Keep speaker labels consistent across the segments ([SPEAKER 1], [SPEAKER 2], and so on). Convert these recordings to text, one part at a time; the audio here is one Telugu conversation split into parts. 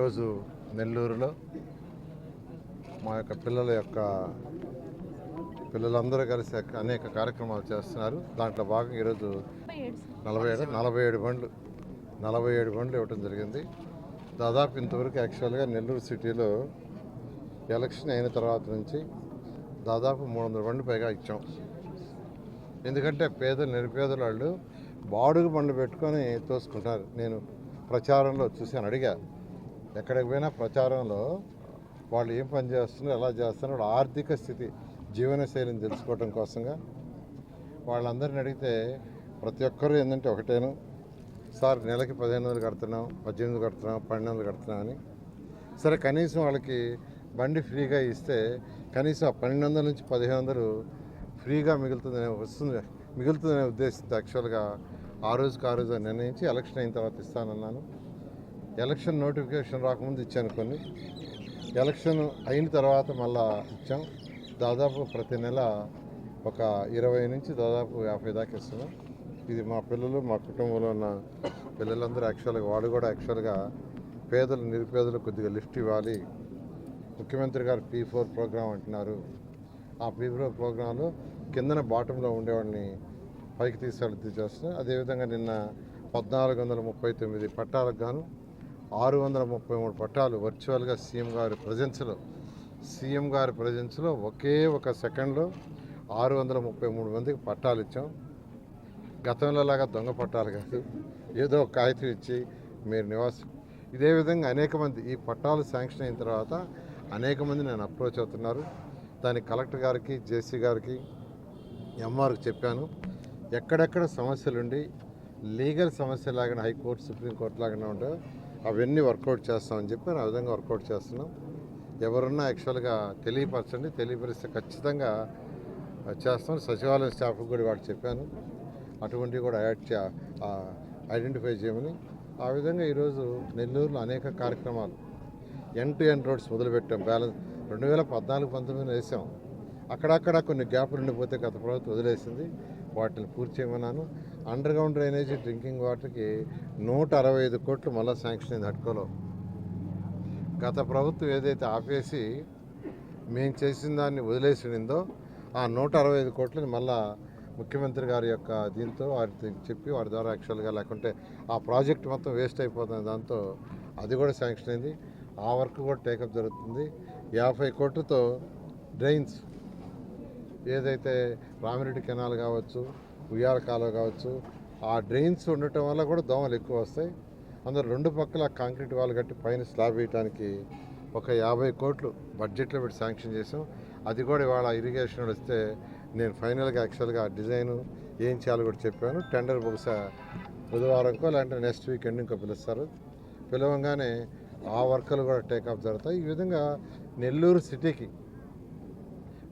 [SPEAKER 1] ఈరోజు నెల్లూరులో మా యొక్క పిల్లల యొక్క పిల్లలందరూ కలిసి అనేక కార్యక్రమాలు చేస్తున్నారు. దాంట్లో భాగంగా ఈరోజు నలభై ఏడు నలభై ఏడు బండ్లు నలభై ఏడు బండ్లు ఇవ్వటం జరిగింది. దాదాపు ఇంతవరకు యాక్చువల్గా నెల్లూరు సిటీలో ఎలక్షన్ అయిన తర్వాత నుంచి దాదాపు మూడు వందల బండ్లు పైగా ఇచ్చాం. ఎందుకంటే పేద నిరుపేదల వాళ్ళు బాడుగు బండ్లు పెట్టుకొని తోసుకుంటారు. నేను ప్రచారంలో చూశాను అడిగా ఎక్కడికి పోయినా ప్రచారంలో వాళ్ళు ఏం పని చేస్తున్నారు ఎలా చేస్తున్నారు ఆర్థిక స్థితి జీవన శైలిని తెలుసుకోవడం కోసంగా వాళ్ళందరిని అడిగితే ప్రతి ఒక్కరూ ఏంటంటే ఒకటేను సార్ నెలకి పదిహేను వందలు కడుతున్నాం పద్దెనిమిది కడుతున్నాం పన్నెండు వందలు కడుతున్నాం అని. సరే కనీసం వాళ్ళకి బండి ఫ్రీగా ఇస్తే కనీసం ఆ పన్నెండు వందల నుంచి పదిహేను వందలు ఫ్రీగా మిగులుతుందనే వస్తుంది మిగులుతుందనే ఉద్దేశంతో యాక్చువల్గా ఆ రోజుకి ఆ రోజు నిర్ణయించి ఎలక్షన్ అయిన తర్వాత ఇస్తానన్నాను. ఎలక్షన్ నోటిఫికేషన్ రాకముందు ఇచ్చాను కొన్ని. ఎలక్షన్ అయిన తర్వాత మళ్ళా ఇచ్చాం. దాదాపు ప్రతి నెల ఒక ఇరవై నుంచి దాదాపు యాభై దాకా ఇస్తున్నాం ఇది మా పిల్లలు మా కుటుంబంలో ఉన్న పిల్లలందరూ యాక్చువల్గా వాడు కూడా యాక్చువల్గా పేదలు నిరుపేదలు కొద్దిగా లిఫ్ట్ ఇవ్వాలి. ముఖ్యమంత్రి గారు పీ ఫోర్ ప్రోగ్రాం అంటున్నారు. ఆ పీ ఫోర్ ప్రోగ్రాంలో కిందన బాటంలో ఉండేవాడిని పైకి తీసుకెళ్ళి చేస్తున్నాం అదేవిధంగా నిన్న పద్నాలుగు వందల ముప్పై తొమ్మిది పట్టాలకు గాను ఆరు వందల ముప్పై మూడు పట్టాలు వర్చువల్గా సీఎం గారి ప్రజెన్స్లో సీఎం గారి ప్రజెన్స్లో ఒకే ఒక సెకండ్లో ఆరు వందల ముప్పై మూడు మందికి పట్టాలు ఇచ్చాం. గతంలోలాగా దొంగ పట్టాలు కాదు ఏదో ఒక కాగితం ఇచ్చి మీరు నివాసం ఇదే విధంగా అనేక మంది ఈ పట్టాలు శాంక్షన్ అయిన తర్వాత అనేక మంది నేను అప్రోచ్ అవుతున్నారు. దానికి కలెక్టర్ గారికి జేసీ గారికి ఎంఆర్కి చెప్పాను. ఎక్కడెక్కడ సమస్యలుండి లీగల్ సమస్య లాగానే హైకోర్టు సుప్రీంకోర్టు లాగానే ఉంటాయో అవన్నీ వర్కౌట్ చేస్తామని చెప్పి ఆ విధంగా వర్కౌట్ చేస్తున్నాం. ఎవరున్నా యాక్చువల్గా తెలియపరచండి తెలియపరిస్తే ఖచ్చితంగా చేస్తాం. సచివాలయం స్టాఫ్కి కూడా వాడు చెప్పాను. అటువంటివి కూడా యాడ్ చే ఐడెంటిఫై చేయమని. ఆ విధంగా ఈరోజు నెల్లూరులో అనేక కార్యక్రమాలు. ఎన్ టు ఎన్ రోడ్స్ మొదలుపెట్టాం. బ్యాలెన్స్ రెండు వేల పద్నాలుగు పంతొమ్మిదిలో వేసాం. అక్కడక్కడ కొన్ని గ్యాప్లు ఉండిపోతే గత ప్రభుత్వం వదిలేసింది. వాటిని పూర్తి చేయమన్నాను. అండర్ గ్రౌండ్ డ్రైనేజీ డ్రింకింగ్ వాటర్కి నూట అరవై ఐదు కోట్లు మళ్ళీ శాంక్షన్ అయింది హట్కోలో గత ప్రభుత్వం ఏదైతే ఆపేసి మేము చేసిన దాన్ని వదిలేసిందో ఆ నూట అరవై ఐదు కోట్లని మళ్ళా ముఖ్యమంత్రి గారి యొక్క దీంతో వారికి చెప్పి వారి ద్వారా యాక్చువల్గా లేకుంటే ఆ ప్రాజెక్ట్ మొత్తం వేస్ట్ అయిపోతుంది దాంతో అది కూడా శాంక్షన్ అయింది. ఆ వర్క్ కూడా టేకప్ జరుగుతుంది. యాభై కోట్లతో డ్రైన్స్ ఏదైతే రామిరెడ్డి కెనాల్ కావచ్చు ఉయ్యాల కాలువ కావచ్చు ఆ డ్రైన్స్ ఉండటం వల్ల కూడా దోమలు ఎక్కువ వస్తాయి. అందరు రెండు పక్కల కాంక్రీట్ వాళ్ళు కట్టి పైన స్లాబ్ వేయడానికి ఒక యాభై కోట్లు బడ్జెట్లో పెట్టి శాంక్షన్ చేసాం అది కూడా ఇవాళ ఇరిగేషన్ వస్తే నేను ఫైనల్గా యాక్చువల్గా డిజైన్ ఏం చేయాలో కూడా చెప్పాను. టెండర్ బహుశా బుధవారంకో లేదంటే నెక్స్ట్ వీకెండ్ ఇంకో పిలుస్తారు. పిలవంగానే ఆ వర్కులు కూడా టేకప్ జరుగుతాయి. ఈ విధంగా నెల్లూరు సిటీకి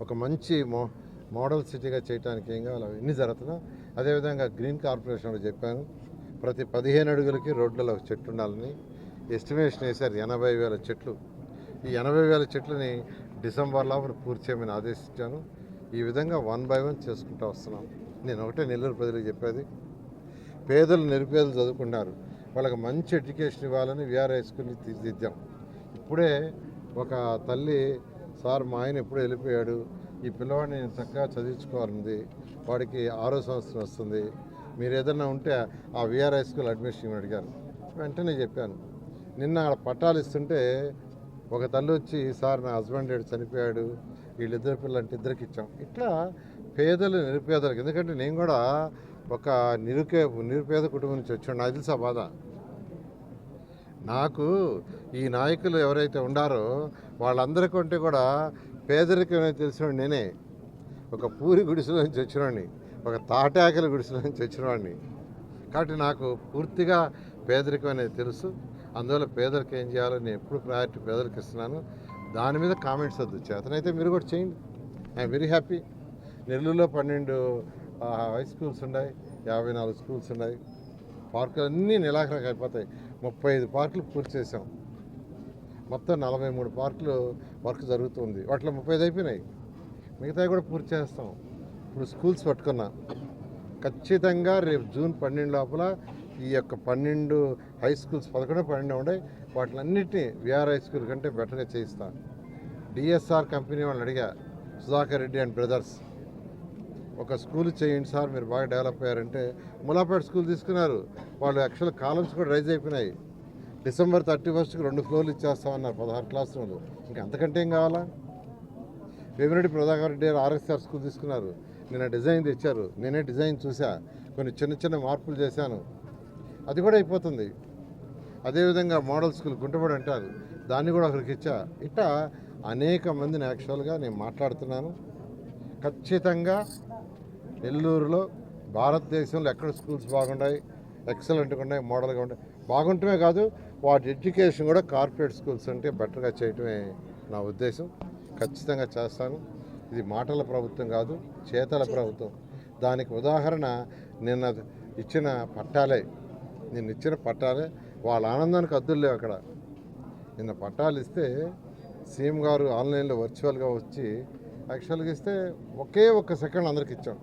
[SPEAKER 1] ఒక మంచి మో మోడల్ సిటీగా చేయడానికి ఏం కావాలి? అవన్నీ జరుగుతున్నాయి అదేవిధంగా గ్రీన్ కార్పొరేషన్ కూడా చెప్పాను. ప్రతి పదిహేను అడుగులకి రోడ్లలో చెట్టు ఉండాలని ఎస్టిమేషన్ వేశారు. ఎనభై వేల చెట్లు. ఈ ఎనభై వేల చెట్లని డిసెంబర్ లోపల పూర్తి చేయమని ఆదేశించాను. ఈ విధంగా వన్ బై వన్ చేసుకుంటూ వస్తున్నాం నేను ఒకటే నెల్లూరు ప్రజలకు చెప్పేది. పేదలు నిరుపేదలు చదువుకున్నారు వాళ్ళకి మంచి ఎడ్యుకేషన్ ఇవ్వాలని విఆర్ హై స్కూల్ని తీర్చిదిద్దాం. ఇప్పుడే ఒక తల్లి సార్ మా ఆయన ఎప్పుడు వెళ్ళిపోయాడు. ఈ పిల్లవాడిని నేను చక్కగా చదివించుకోవాలంది వాడికి ఆరో సంవత్సరం వస్తుంది. మీరు ఏదన్నా ఉంటే ఆ విఆర్ హై స్కూల్ అడ్మిషన్ అడిగారు. వెంటనే చెప్పాను. నిన్న ఆడ పట్టాలు ఇస్తుంటే ఒక తల్లి వచ్చి సార్ నా హస్బెండ్ ఏడు చనిపోయాడు. వీళ్ళిద్దరు పిల్లలు అంటే ఇద్దరికి ఇచ్చాం. ఇట్లా పేదలు నిరుపేదలకు ఎందుకంటే నేను కూడా ఒక నిరుపే నిరుపేద కుటుంబం నుంచి వచ్చాను. నాకు తెలుసా బాధ. నాకు ఈ నాయకులు ఎవరైతే ఉండారో వాళ్ళందరికంటే కూడా పేదరికం తెలిసిన నేనే. ఒక పూరి గుడిసెలో నుంచి వచ్చినవాడిని ఒక తాటాకల గుడిసెలో నుంచి వచ్చినవాడిని కాబట్టి నాకు పూర్తిగా పేదరికం అనేది తెలుసు. అందువల్ల పేదలకు ఏం చేయాలో నేను ఎప్పుడు ప్రయారిటీ పేదలకు ఇస్తున్నాను. దాని మీద కామెంట్స్ వద్దు. చేతనైతే మీరు కూడా చేయండి. ఐఎమ్ వెరీ హ్యాపీ నెల్లూరులో పన్నెండు హై స్కూల్స్ ఉన్నాయి. యాభై నాలుగు స్కూల్స్ ఉన్నాయి. పార్కులు అన్నీ నిలాఖరకు అయిపోతాయి. ముప్పై ఐదు పార్కులు పూర్తి చేసాం మొత్తం నలభై మూడు పార్కులు వర్క్ జరుగుతుంది. వాటిలో ముప్పై అయిపోయినాయి. మిగతావి కూడా పూర్తి చేస్తాం. ఇప్పుడు స్కూల్స్ పట్టుకున్నా. ఖచ్చితంగా రేపు జూన్ పన్నెండు లోపల ఈ యొక్క పన్నెండు హై స్కూల్స్ పదకొండు పన్నెండు ఉన్నాయి. వాటిలన్నింటినీ విఆర్ హై స్కూల్ కంటే బెటర్గా చేయిస్తా. డిఎస్ఆర్ కంపెనీ వాళ్ళని అడిగా సుధాకర్ రెడ్డి అండ్ బ్రదర్స్ ఒక స్కూల్ చేయండి సార్ మీరు బాగా డెవలప్ అయ్యారంటే. ములాపేట స్కూల్ తీసుకున్నారు. వాళ్ళు యాక్చువల్ కాలమ్స్ కూడా రైజ్ అయిపోయినాయి. డిసెంబర్ థర్టీ ఫస్ట్కి రెండు ఫ్లోర్లు ఇచ్చేస్తామన్నారు పదహారు క్లాస్ రూమ్లు. ఇంకా అంతకంటే ఏం కావాలా? వేమిరెడ్డి ప్రభాకర్ రెడ్డి గారు ఆర్ఎస్ఆర్ స్కూల్ తీసుకున్నారు. నిన్న డిజైన్ తెచ్చారు. నేనే డిజైన్ చూసా కొన్ని చిన్న చిన్న మార్పులు చేశాను. అది కూడా అయిపోతుంది. అదేవిధంగా మోడల్ స్కూల్ గుంటబడి అంటారు. దాన్ని కూడా ఒకరికి ఇచ్చా. ఇట్లా అనేక మందిని యాక్చువల్గా నేను మాట్లాడుతున్నాను. ఖచ్చితంగా నెల్లూరులో భారతదేశంలో ఎక్కడ స్కూల్స్ బాగున్నాయి ఎక్సలెంట్గా ఉన్నాయి మోడల్గా ఉన్నాయి బాగుంటమే కాదు వాటి ఎడ్యుకేషన్ కూడా కార్పొరేట్ స్కూల్స్ అంటే బెటర్గా చేయటమే నా ఉద్దేశం. ఖచ్చితంగా చేస్తాను. ఇది మాటల ప్రభుత్వం కాదు చేతల ప్రభుత్వం. దానికి ఉదాహరణ నిన్న ఇచ్చిన పట్టాలే. నిన్న ఇచ్చిన పట్టాలే. వాళ్ళ ఆనందానికి అద్దులు లేవు అక్కడ. నిన్న పట్టాలు ఇస్తే సీఎం గారు ఆన్లైన్లో వర్చువల్గా వచ్చి యాక్చువల్గా ఇస్తే ఒకే ఒక్క సెకండ్ అందరికి ఇచ్చాం.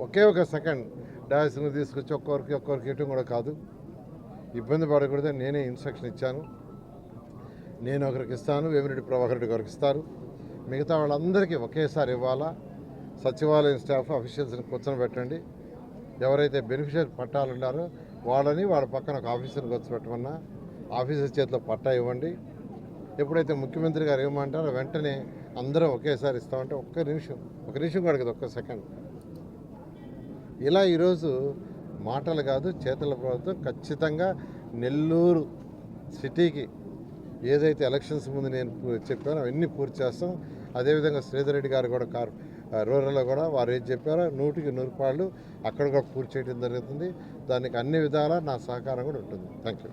[SPEAKER 1] ఒకే ఒక సెకండ్. డాష్ని తీసుకొచ్చి ఒక్కొక్కరికి ఒక్కొక్కరికి ఇవ్వటం కూడా కాదు. ఇబ్బంది పడకూడదని నేనే ఇన్స్ట్రక్షన్ ఇచ్చాను. నేను ఒకరికి ఇస్తాను వేమిరెడ్డి ప్రభాకర్ రెడ్డి గారికి ఇస్తారు. మిగతా వాళ్ళందరికీ ఒకేసారి ఇవ్వాలా? సచివాలయం స్టాఫ్ అఫీషియల్స్ని కూర్చొని పెట్టండి. ఎవరైతే బెనిఫిషియర్ పట్టాలు ఉన్నారో వాళ్ళని వాళ్ళ పక్కన ఒక ఆఫీసర్ని కూర్చోబెట్టమన్నా ఆఫీసర్ చేతిలో పట్టా ఇవ్వండి. ఎప్పుడైతే ముఖ్యమంత్రి గారు ఏమంటారో వెంటనే అందరం ఒకేసారి ఇస్తామంటే ఒక్క నిమిషం ఒక నిమిషం కూడా కదా ఒక్క సెకండ్. ఇలా ఈరోజు మాటలు కాదు చేతల ప్రభుత్వం ఖచ్చితంగా నెల్లూరు సిటీకి ఏదైతే ఎలక్షన్స్ ముందు నేను చెప్పానో అవన్నీ పూర్తి చేస్తాం. అదేవిధంగా శ్రీధర్ రెడ్డి గారు కూడా కారు రూరల్లో కూడా వారు ఏం చెప్పారో నూటికి నూరు పాళ్ళు అక్కడ కూడా పూర్తి చేయడం జరుగుతుంది. దానికి అన్ని విధాలా నా సహకారం కూడా ఉంటుంది. Thank you